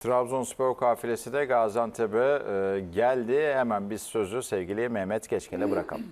Trabzonspor kafilesi de Gaziantep'e e, geldi. Hemen biz sözü sevgili Mehmet Geçkin'e bırakalım.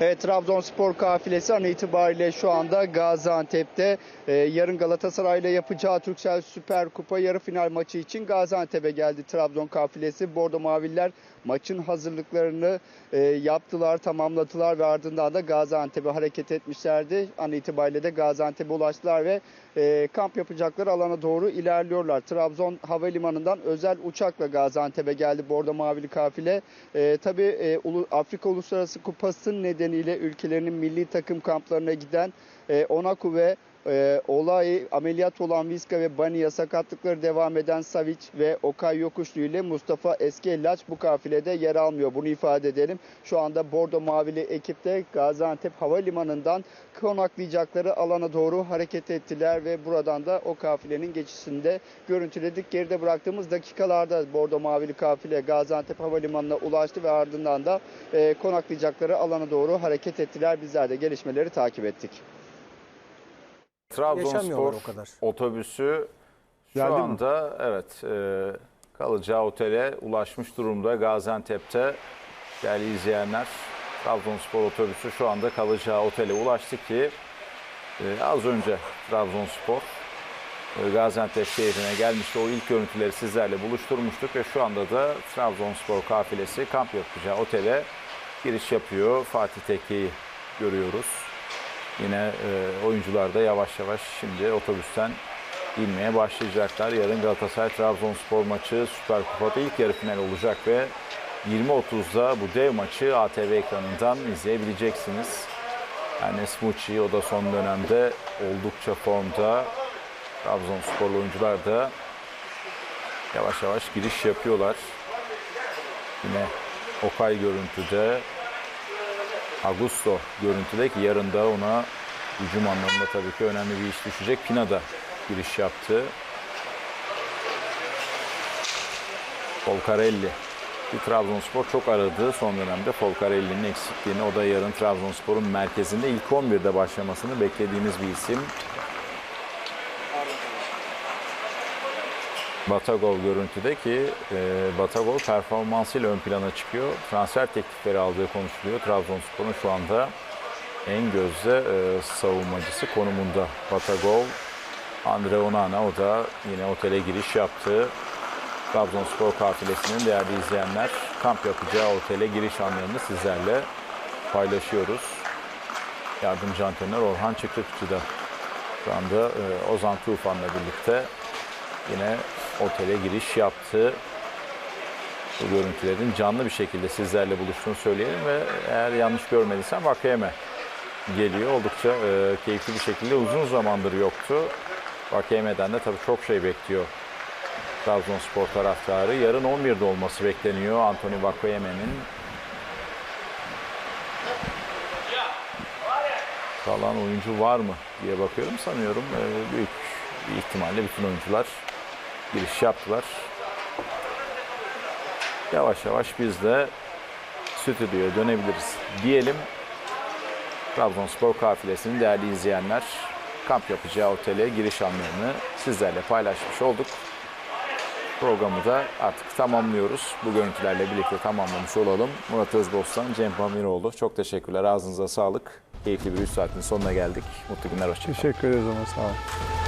Evet, Trabzonspor kafilesi an itibariyle şu anda Gaziantep'te. Ee, yarın Galatasaray'la yapacağı Türksel Süper Kupa yarı final maçı için Gaziantep'e geldi Trabzon kafilesi. Bordo Maviller maçın hazırlıklarını e, yaptılar, tamamladılar ve ardından da Gaziantep'e hareket etmişlerdi. An itibariyle de Gaziantep'e ulaştılar ve e, kamp yapacakları alana doğru ilerliyorlar. Trabzon Havalimanı'ndan özel uçakla Gaziantep'e geldi Bordo Mavili kafile. E, tabii e, Afrika Uluslararası Kupası nedeniyle ülkelerinin milli takım kamplarına giden e, Onaku ve e, olay ameliyat olan Viska ve Baniya sakatlıkları devam eden Savic ve Okay Yokuşlu ile Mustafa Eskellaç bu kafilede yer almıyor. Bunu ifade edelim. Şu anda Bordo Mavili ekipte Gaziantep Havalimanı'ndan konaklayacakları alana doğru hareket ettiler ve buradan da o kafilenin geçişinde görüntüledik. Geride bıraktığımız dakikalarda Bordo Mavili kafile Gaziantep Havalimanı'na ulaştı ve ardından da e, konaklayacakları alana doğru hareket ettiler. Bizler de gelişmeleri takip ettik. Trabzonspor o kadar. otobüsü şu Geldi mi? anda evet e, kalacağı otele ulaşmış durumda Gaziantep'te. Değerli izleyenler Trabzonspor otobüsü şu anda kalacağı otele ulaştı ki e, az önce Trabzonspor e, Gaziantep şehrine gelmişti. O ilk görüntüleri sizlerle buluşturmuştuk ve şu anda da Trabzonspor kafilesi kamp yapacağı otele giriş yapıyor. Fatih Tekke'yi görüyoruz. Yine e, oyuncular da yavaş yavaş şimdi otobüsten inmeye başlayacaklar. Yarın Galatasaray Trabzonspor maçı Süper Kupa'da ilk yarı final olacak ve 20.30'da bu dev maçı ATV ekranından izleyebileceksiniz. Enes Muçi o da son dönemde oldukça formda. Trabzonsporlu oyuncular da yavaş yavaş giriş yapıyorlar. Yine Okay görüntüde, Augusto görüntüde ki yarın da ona hücum anlamında tabii ki önemli bir iş düşecek. Pina da giriş yaptı. Folcarelli. Bir Trabzonspor çok aradı son dönemde Folcarelli'nin eksikliğini. O da yarın Trabzonspor'un merkezinde ilk 11'de başlamasını beklediğimiz bir isim. Batagov görüntüde ki e, Batagov performansıyla ön plana çıkıyor. Transfer teklifleri aldığı konuşuluyor. Trabzonspor'un şu anda en gözde e, savunmacısı konumunda Batagov. Andre Onana o da yine otele giriş yaptı. Trabzonspor kafilesinin değerli izleyenler kamp yapacağı otele giriş anlarını sizlerle paylaşıyoruz. Yardımcı antrenör Orhan Çıklıkçı da şu anda e, Ozan Tufan'la birlikte yine otele giriş yaptı. Bu görüntülerin canlı bir şekilde sizlerle buluştuğunu söyleyelim ve eğer yanlış görmediysem Vakayeme geliyor. Oldukça e, keyifli bir şekilde uzun zamandır yoktu. Vakayeme'den de tabii çok şey bekliyor Trabzonspor taraftarı. Yarın 11'de olması bekleniyor Anthony Vakayeme'nin. Kalan oyuncu var mı diye bakıyorum. Sanıyorum e, büyük ihtimalle bütün oyuncular giriş yaptılar. Yavaş yavaş biz de stüdyoya dönebiliriz diyelim. Trabzonspor kafilesinin değerli izleyenler kamp yapacağı otele giriş anlarını sizlerle paylaşmış olduk. Programı da artık tamamlıyoruz. Bu görüntülerle birlikte tamamlamış olalım. Murat Özbostan, Cem Pamiroğlu. Çok teşekkürler. Ağzınıza sağlık. Keyifli bir 3 saatin sonuna geldik. Mutlu günler, hoşçakalın. Teşekkür ederiz ama sağ olun.